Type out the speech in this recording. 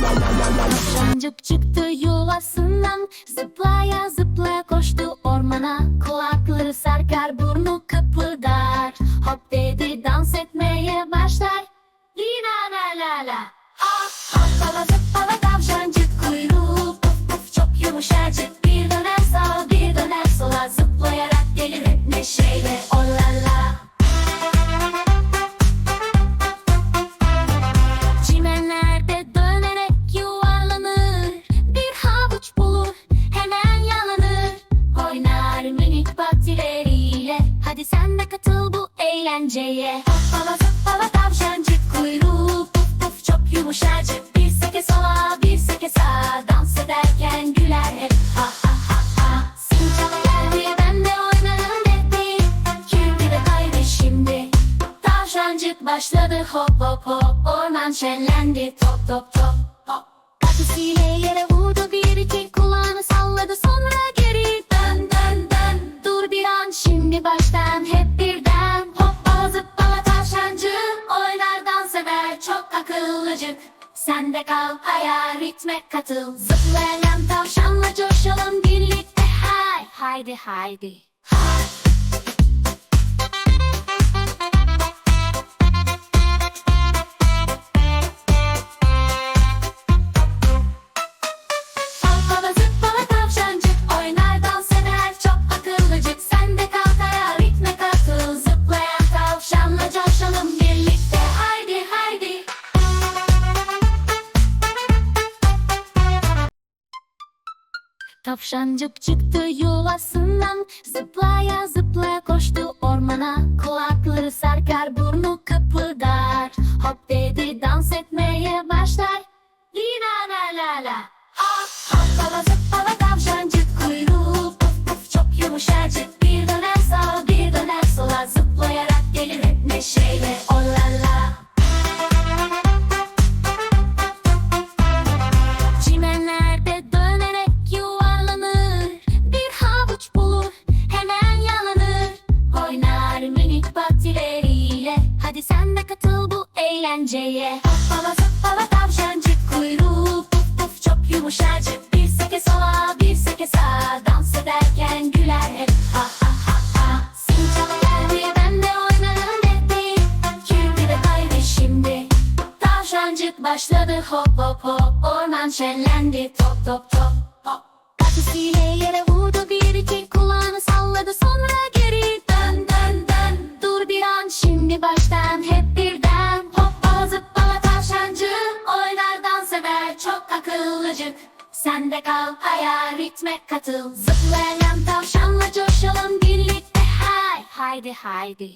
Tavşancık çıktı yuvasından Zıplaya zıplaya koştu ormana. Kulakları sarkar burnu kıpırdar. Hop dedi dans etmeye başlar. Lina la la la. Ah hoppala zıppala tavşancık kuyruğu. Puf puf çok yumuşacık Hadi sen de katıl bu eğlenceye. Hoppala zıppala tavşancık kuyruğu. Puf puf çok yumuşacık. Bir seke sola bir seke sağa. Dans ederken güler hep. Ha ha ha ha. Sincap geldi ben de oynarım dedi. Kirpi de kaydı şimdi. Tavşancık başladı. Hop hop hop. Orman şenlendi. Top top top hop Patis'iyle yere vurdu bir iki Kulağını şimdi baştan hep birden. Hoppala zıppala tavşancık Oynar dans eder çok akıllıcık Sen de kal hayal ritme katıl. Zıplayan tavşanla coşalım birlikte. Hay haydi haydi Tavşancık çıktı yuvasından Zıplaya zıplaya koştu ormana. Kulakları sarkar burnu kıpırdar. Hop dedi dans etmeye başlar. Lina la la la. Ah hoppala zıppala tavşancık kuyruğu. Puf puf çok yumuşacık Oynar minik patileriyle Hadi sen de katıl bu eğlenceye. Hoppala zıppala tavşancık kuyruğu. Puf puf çok yumuşacık. Bir seke sola bir seke sağa. Dans ederken güler hep. Ha ha ha ha. Sincap geldi ben de oynarım dedi. Kirpi de kaydı şimdi. Tavşancık başladı. Hop hop hop. Orman şenlendi. Top top top hop Patis'iyle yere vurdu akıllıcık Sen de kal hayal ritme katıl. Zıplayan tavşanla coşalım birlikte Hay haydi haydi